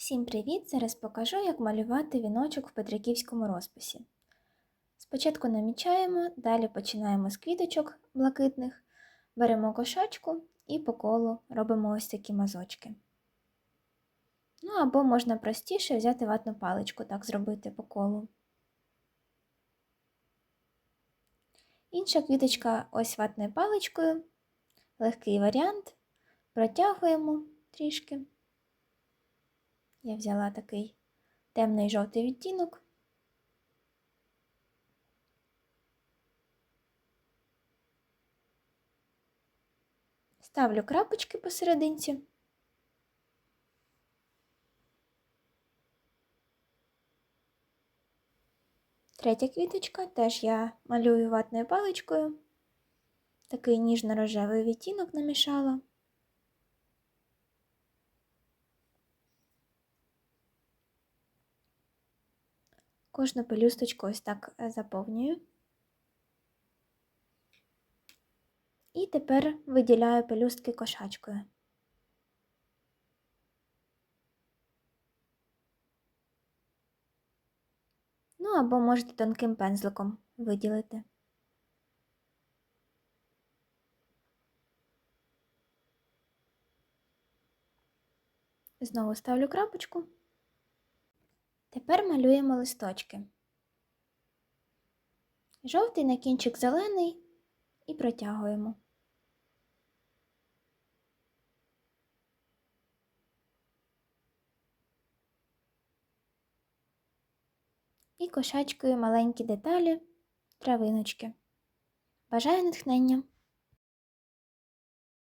Всім привіт! Зараз покажу, як малювати віночок в петриківському розписі. Спочатку намічаємо, далі починаємо з квіточок блакитних, беремо кошачку і по колу робимо ось такі мазочки. Ну або можна простіше взяти ватну паличку, так зробити по колу. Інша квіточка ось ватною паличкою, легкий варіант, протягуємо трішки. Я взяла такий темний жовтий відтінок. Ставлю крапочки посерединці. Третя квіточка теж я малюю ватною паличкою. Такий ніжно-рожевий відтінок намішала. Кожну пелюсточку ось так е, заповнюю. І тепер виділяю пелюстки кошачкою. Ну або можете тонким пензликом виділити. Знову ставлю крапочку. Тепер малюємо листочки. Жовтий на кінчик зелений і протягуємо. І кошачкою маленькі деталі, травиночки. Бажаю натхнення!